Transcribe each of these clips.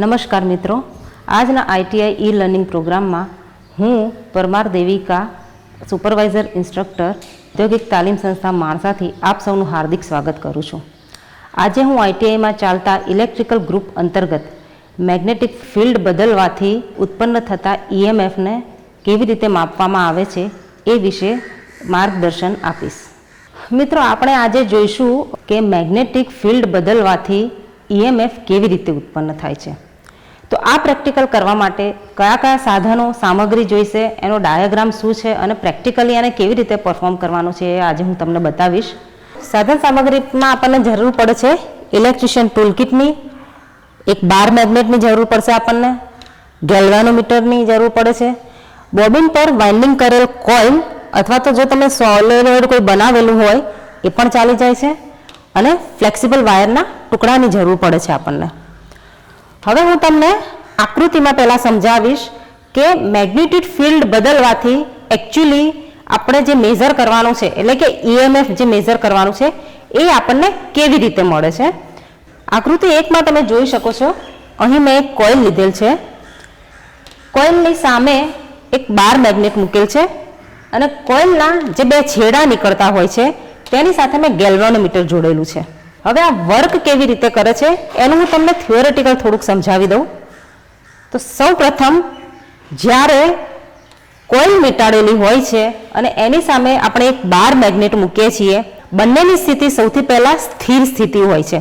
નમસ્કાર મિત્રો. આજના આઈટીઆઈ ઈ લર્નિંગ પ્રોગ્રામમાં હું, પરમાર દેવિકા, સુપરવાઇઝર ઇન્સ્ટ્રક્ટર, ઔદ્યોગિક તાલીમ સંસ્થા માણસાથી આપ સૌનું હાર્દિક સ્વાગત કરું છું. આજે હું આઈટીઆઈમાં ચાલતા ઇલેક્ટ્રિકલ ગ્રુપ અંતર્ગત મેગ્નેટિક ફિલ્ડ બદલવાથી ઉત્પન્ન થતા ઈએમએફને કેવી રીતે માપવામાં આવે છે એ વિશે માર્ગદર્શન આપીશ. મિત્રો, આપણે આજે જોઈશું કે મેગ્નેટિક ફિલ્ડ બદલવાથી ઈએમએફ કેવી રીતે ઉત્પન્ન થાય છે? તો આ પ્રેક્ટિકલ કરવા માટે કયા કયા સાધનો, સામગ્રી જોઈશે, એનો ડાયાગ્રામ શું છે અને પ્રેક્ટિકલી એને કેવી રીતે પરફોર્મ કરવાનું છે એ આજે હું તમને બતાવીશ. સાધન સામગ્રીમાં આપણને જરૂર પડે છે ઇલેક્ટ્રિશિયન ટૂલ કિટની એક બાર મેગ્નેટની જરૂર પડશે આપણને, ગેલ્વાનોમીટરની જરૂર પડે છે બોબિન પર વાઇન્ડિંગ કરેલ કોઇલ અથવા તો જો તમે સોલેનોઇડ કોઈ બનાવેલું હોય, એ પણ ચાલી જાય છે. અને ફ્લેક્સિબલ વાયરના ટુકડાની જરૂર પડે છે આપણને. હવે હું તમને આકૃતિમાં પહેલાં સમજાવીશ કે મેગ્નેટિક ફિલ્ડ બદલવાથી એકચ્યુઅલી આપણે જે મેઝર કરવાનું છે, એટલે કે ઈએમએફ જે મેઝર કરવાનું છે, એ આપણને કેવી રીતે મળે છે? આકૃતિ એકમાં તમે જોઈ શકો છો, અહીં મેં એક કોઇલ લીધેલ છે. કોઇલની સામે એક બાર મેગ્નેટ મૂકેલ છે અને કોઇલના જે બે છેડા નીકળતા હોય છે તેની સાથે મેં ગેલ્વાનોમીટર જોડેલું છે. હવે આ વર્ક કેવી રીતે કરે છે, એનું હું તમને થિયોરેટિકલ થોડુંક સમજાવી દઉં. તો સૌ પ્રથમ જ્યારે કોઇલ મીટાડેલી હોય છે અને એની સામે આપણે એક બાર મેગ્નેટ મૂકીએ છીએ, બંનેની સ્થિતિ સૌથી પહેલાં સ્થિર સ્થિતિ હોય છે.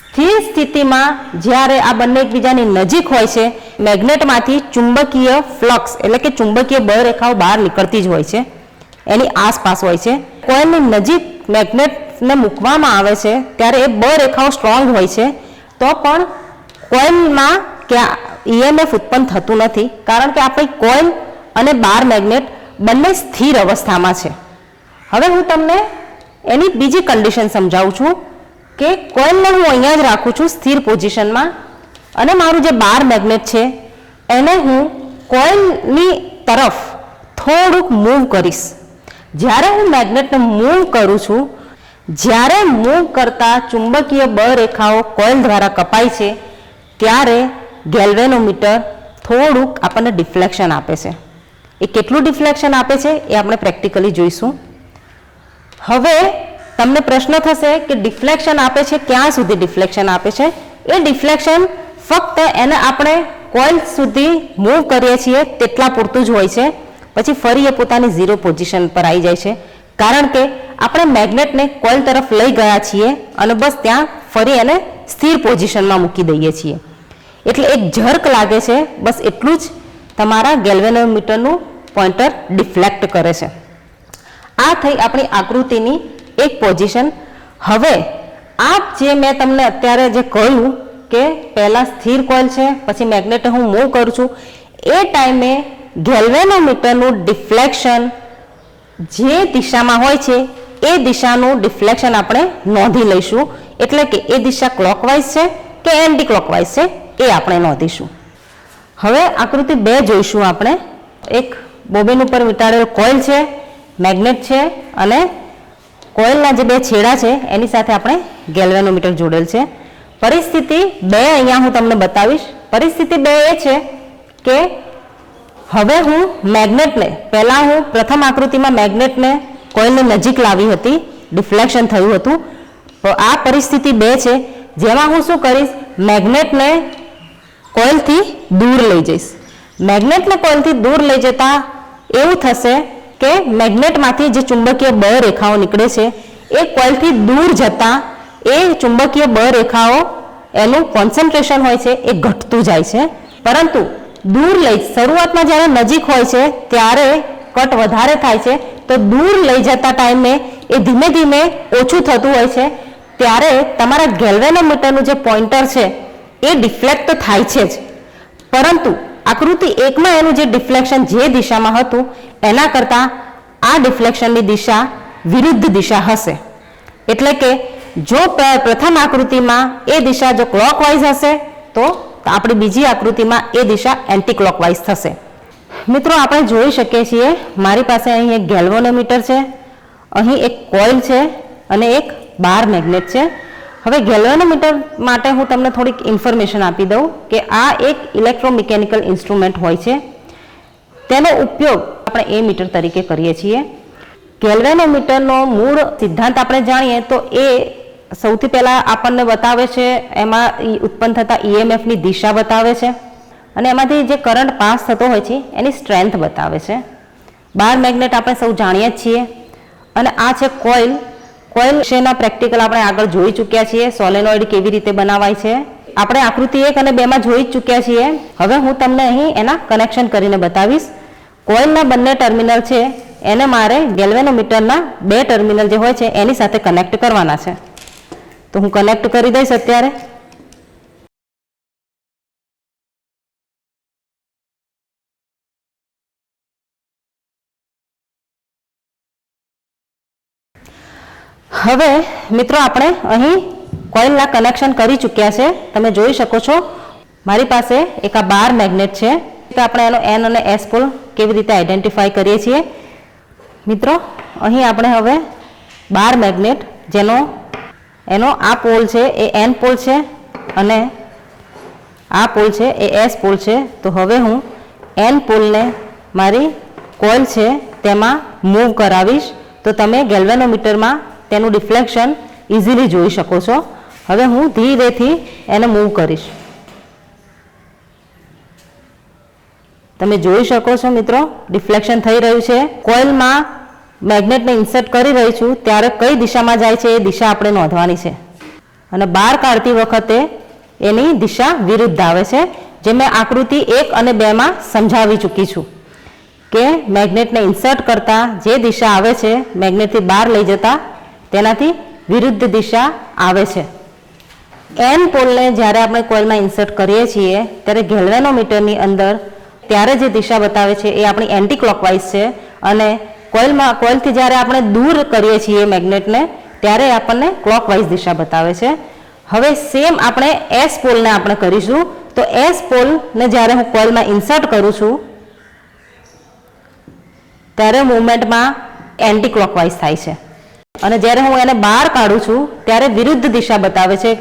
સ્થિર સ્થિતિમાં જ્યારે આ બંને એકબીજાની નજીક હોય છે, મેગ્નેટમાંથી ચુંબકીય ફ્લક્સ એટલે કે ચુંબકીય બળ રેખાઓ બહાર નીકળતી જ હોય છે. એની આસપાસ હોય છે. કોઇલની નજીક મેગ્નેટને મૂકવામાં આવે છે, ત્યારે એ બ રેખાઓ સ્ટ્રોંગ હોય છે, તો પણ કોઇલમાં કે ઈએમએફ ઉત્પન્ન થતું નથી, કારણ કે આપણી કોઇલ અને બાર મેગ્નેટ બંને સ્થિર અવસ્થામાં છે. હવે હું તમને એની બીજી કન્ડિશન સમજાવું છું, કે કોઇલને હું અહીંયા જ રાખું છું સ્થિર પોઝિશનમાં, અને મારું જે બાર મેગ્નેટ છે, એને હું કોઇલની તરફ થોડુંક મૂવ કરીશ. જ્યારે હું મેગ્નેટને મૂવ કરું છું, જ્યારે મૂવ કરતા ચુંબકીય બળ રેખાઓ કોઇલ દ્વારા કપાય છે, ત્યારે ગેલ્વેનોમીટર થોડુંક આપણને ડિફ્લેક્શન આપે છે. એ કેટલું ડિફ્લેક્શન આપે છે એ આપણે પ્રેક્ટિકલી જોઈશું. હવે તમને પ્રશ્ન થશે કે ડિફ્લેક્શન આપે છે, ક્યાં સુધી ડિફ્લેક્શન આપે છે? એ ડિફ્લેક્શન ફક્ત એને આપણે કોઇલ સુધી મૂવ કરીએ છીએ, તેટલા પૂરતું જ હોય છે. પછી ફરી એ પોતાની ઝીરો પોઝિશન પર આવી જાય છે. કારણ કે આપણે મેગ્નેટને કોઇલ તરફ લઈ ગયા છીએ અને બસ ત્યાં ફરી એને સ્થિર પોઝિશનમાં મૂકી દઈએ છીએ. એટલે એક ઝર્ક લાગે છે, બસ એટલું જ તમારા ગેલ્વેનોમીટરનું પોઇન્ટર ડિફ્લેક્ટ કરે છે. આ થઈ આપણી આકૃતિની એક પોઝિશન હવે આ જે મેં તમને અત્યારે જે કહ્યું કે પહેલાં સ્થિર કોઇલ છે, પછી મેગ્નેટ હું મૂવ કરું છું, એ ટાઈમે ગેલ્વેનોમીટરનું ડિફ્લેક્શન જે દિશામાં હોય છે, એ દિશાનું ડિફ્લેક્શન આપણે નોંધી લઈશું. એટલે કે એ દિશા ક્લોકવાઇઝ છે કે એન્ટી ક્લોકવાઇઝ છે, એ આપણે નોંધીશું. હવે આકૃતિ બે જોઈશું આપણે. એક બોબિન ઉપર વીંટાળેલ કોઇલ છે, મેગ્નેટ છે અને કોઇલના જે બે છેડા છે, એની સાથે આપણે ગેલ્વેનોમીટર જોડેલ છે. પરિસ્થિતિ બે અહીંયા હું તમને બતાવીશ. પરિસ્થિતિ બે એ છે કે હવે હું મેગ્નેટને, પહેલાં હું પ્રથમ આકૃતિમાં મેગ્નેટને કોઇલની નજીક લાવી હતી, ડિફ્લેક્શન થયું હતું. તો આ પરિસ્થિતિ બે છે. જેમાં હું શું કરીશ? મેગ્નેટને કોઇલથી દૂર લઈ જઈશ. મેગ્નેટને કોઇલથી દૂર લઈ જતાં એવું થશે કે મેગ્નેટમાંથી જે ચુંબકીય બળ રેખાઓ નીકળે છે, એ કોઇલથી દૂર જતાં એ ચુંબકીય બળ રેખાઓ એનું કોન્સન્ટ્રેશન હોય છે, એ ઘટતું જાય છે. પરંતુ દૂર લઈ, શરૂઆતમાં જ્યારે નજીક હોય છે, ત્યારે કટ વધારે થાય છે, તો દૂર લઈ જતા ટાઈમે એ ધીમે ધીમે ઓછું થતું હોય છે. ત્યારે તમારા ગેલ્વેનોમીટરનું જે પોઇન્ટર છે, એ ડિફ્લેક્ટ થાય છે જ. પરંતુ આકૃતિ એકમાં એનું જે ડિફ્લેક્શન જે દિશામાં હતું, એના કરતાં આ ડિફ્લેક્શનની દિશા વિરુદ્ધ દિશા હશે. એટલે કે જો પ્રથમ આકૃતિમાં એ દિશા જો ક્લોકવાઇઝ હશે, તો આપણી બીજી આકૃતિમાં એ દિશા એન્ટી ક્લોકવાઇઝ થશે. મિત્રો, આપણે જોઈ શકીએ છીએ, મારી પાસે અહીં એક ગેલ્વોનોમીટર છે, અહીં એક કોઇલ છે અને એક બાર મેગ્નેટ છે. હવે ગેલ્વોનોમીટર માટે હું તમને થોડીક ઇન્ફોર્મેશન આપી દઉં કે આ એક ઇલેક્ટ્રોમિકેનિકલ ઇન્સ્ટ્રુમેન્ટ હોય છે. તેનો ઉપયોગ આપણે એ મીટર તરીકે કરીએ છીએ. ગેલ્વેનોમીટરનો મૂળ સિદ્ધાંત આપણે જાણીએ તો એ સૌથી પહેલાં આપણને બતાવે છે, એમાં ઉત્પન્ન થતા ઈએમએફની દિશા બતાવે છે અને એમાંથી જે કરંટ પાસ થતો હોય છે, એની સ્ટ્રેન્થ બતાવે છે. બાર મેગ્નેટ આપણે સૌ જાણીએ જ છીએ અને આ છે કોઇલ. કોઇલ વિશેના પ્રેક્ટિકલ આપણે આગળ જોઈ ચૂક્યા છીએ, સોલેનોઇડ કેવી રીતે બનાવાય છે. આપણે આકૃતિ એક અને બેમાં જોઈ જ ચૂક્યા છીએ. હવે હું તમને અહીં એના કનેક્શન કરીને બતાવીશ. કોઇલના બંને ટર્મિનલ છે, એને મારે ગેલ્વેનોમીટરના બે ટર્મિનલ જે હોય છે, એની સાથે કનેક્ટ કરવાના છે. તો હું કનેક્ટ કરી દઈશ અત્યારે. હવે મિત્રો આપણે અહીં કોઇલના કનેક્શન કરી ચૂક્યા છે. તમે જોઈ શકો છો, મારી પાસે એક આ બાર મેગ્નેટ છે. તો આપણે એનો એન અને એસ પોલ કેવી રીતે આઈડેન્ટિફાઈ કરીએ છીએ? મિત્રો, અહીં આપણે હવે બાર મેગ્નેટ જેનો એનો આ પોલ છે, એ એન પોલ છે અને આ પોલ છે, એ એસ પોલ છે. તો હવે હું એન પોલને મારી કોઇલ છે તેમાં મૂવ કરાવીશ. તો તમે ગેલ્વેનોમીટરમાં તેનું ડિફ્લેક્શન ઇઝીલી જોઈ શકો છો. હવે હું ધીરેથી એને મૂવ કરીશ. તમે જોઈ શકો છો મિત્રો, ડિફ્લેક્શન થઈ રહ્યું છે. કોઇલમાં મેગ્નેટને ઇન્સર્ટ કરી રહી છું, ત્યારે કઈ દિશામાં જાય છે એ દિશા આપણે નોંધવાની છે. અને બહાર કાઢતી વખતે એની દિશા વિરુદ્ધ આવે છે, જે મેં આકૃતિ એક અને બેમાં સમજાવી ચૂકી છું કે મેગ્નેટને ઇન્સર્ટ કરતા જે દિશા આવે છે, મેગ્નેટથી બહાર લઈ જતા તેનાથી વિરુદ્ધ દિશા આવે છે. એન પોલને જ્યારે આપણે કોઇલમાં ઇન્સર્ટ કરીએ છીએ, ત્યારે ગેલ્વેનોમીટરની અંદર ત્યારે જે દિશા બતાવે છે એ આપણી એન્ટી ક્લોકવાઇઝ છે અને કોઇલમાં, કોઇલથી જ્યારે આપણે દૂર કરીએ છીએ મેગ્નેટને, ત્યારે આપણને ક્લોકવાઇઝ દિશા બતાવે છે. હવે સેમ આપણે એસ પોલને આપણે કરીશું. તો એસ પોલને જ્યારે હું કોઇલમાં ઇન્સર્ટ કરું છું, ત્યારે મુવમેન્ટમાં એન્ટી ક્લોકવાઇઝ થાય છે. અને જ્યારે હું એને બહાર કાઢું છું, ત્યારે વિરુદ્ધ દિશા બતાવે છે.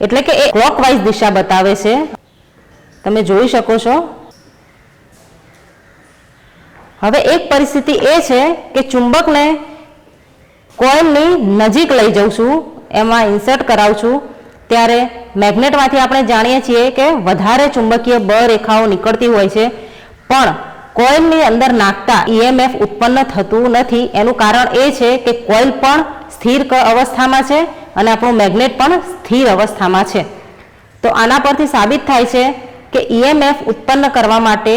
એટલે કે એ ક્લોકવાઇઝ દિશા બતાવે છે. તમે જોઈ શકો છો. હવે એક પરિસ્થિતિ એ છે કે ચુંબકને કોઇલની નજીક લઈ જઉં છું, એમાં ઇન્સર્ટ કરાવું છું. ત્યારે મેગ્નેટમાંથી આપણે જાણીએ છીએ કે વધારે ચુંબકીય બ રેખાઓ નીકળતી હોય છે. પણ કોઇલની અંદર નાખતા ઈએમએફ ઉત્પન્ન થતું નથી. એનું કારણ એ છે કે કોઇલ પણ સ્થિર અવસ્થામાં છે અને આપણું મેગ્નેટ પણ સ્થિર અવસ્થામાં છે. તો આના પરથી સાબિત થાય છે કે ઈએમએફ ઉત્પન્ન કરવા માટે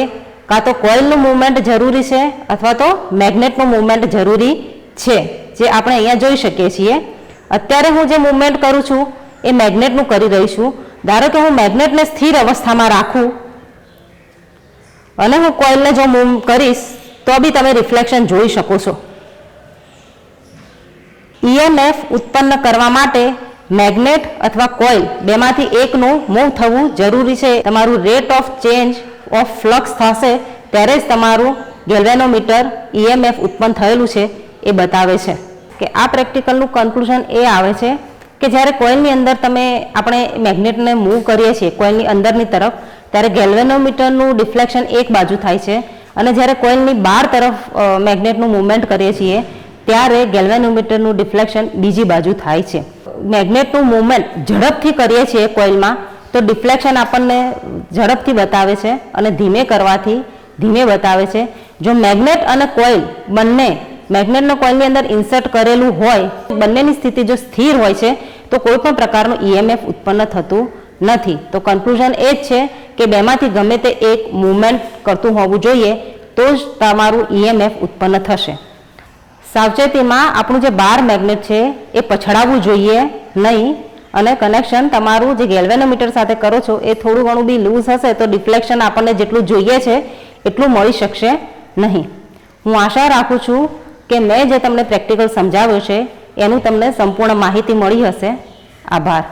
કાં તો કોઇલનું મૂવમેન્ટ જરૂરી છે અથવા તો મેગ્નેટનું મૂવમેન્ટ જરૂરી છે, જે આપણે અહીંયા જોઈ શકીએ છીએ. અત્યારે હું જે મૂવમેન્ટ કરું છું, એ મેગ્નેટનું કરી રહી છું. ધારો કે હું મેગ્નેટને સ્થિર અવસ્થામાં રાખું અને હું કોઇલને જો મૂવ કરીશ, તો બી તમે રિફ્લેક્શન જોઈ શકો છો. ઈએમએફ ઉત્પન્ન કરવા માટે મેગ્નેટ અથવા કોઇલ બેમાંથી એકનું મૂવ થવું જરૂરી છે. તમારું rate of change of flux થશે, ત્યારે જ તમારું ગેલ્વેનોમીટર ઈએમએફ ઉત્પન્ન થયેલું છે એ બતાવે છે. કે આ પ્રેક્ટિકલનું કન્ક્લુઝન એ આવે છે કે જ્યારે કોઇલની અંદર તમે, આપણે મેગ્નેટને મૂવ કરીએ છીએ કોઇલની અંદરની તરફ, ત્યારે ગેલ્વેનોમીટરનું ડિફ્લેક્શન એક બાજુ થાય છે. અને જ્યારે કોઇલની બહાર તરફ મેગ્નેટનું મૂવમેન્ટ કરીએ છીએ, ત્યારે ગેલ્વેનોમીટરનું ડિફ્લેક્શન બીજી બાજુ થાય છે. મેગ્નેટનું મૂવમેન્ટ ઝડપથી કરીએ છીએ કોઇલમાં તો ડિફ્લેક્શન આપણને ઝડપથી બતાવે છે અને ધીમે કરવાથી ધીમે બતાવે છે. જો મેગ્નેટ અને કોઇલ બંને, મેગ્નેટનો કોઇલની અંદર ઇન્સર્ટ કરેલું હોય, બંનેની સ્થિતિ જો સ્થિર હોય છે, તો કોઈ પણ પ્રકારનું ઈએમએફ ઉત્પન્ન થતું નથી. તો કન્ક્લુઝન એ જ છે કે બેમાંથી ગમે તે એક મૂવમેન્ટ કરતું હોવું જોઈએ, તો જ તમારું ઈએમએફ ઉત્પન્ન થશે. સાવચેતીમાં આપણું જે બાર મેગ્નેટ છે, એ પછડાવવું જોઈએ નહીં. અને કનેક્શન તમારું જે ગેલ્વેનોમીટર સાથે કરો છો, એ થોડું ઘણું બી લૂઝ હશે તો ડિફ્લેક્શન આપણને જેટલું જોઈએ છે, એટલું મળી શકશે નહીં. હું આશા રાખું છું કે મેં જે તમને પ્રેક્ટિકલ સમજાવ્યો છે, એનું તમને સંપૂર્ણ માહિતી મળી હશે. આભાર.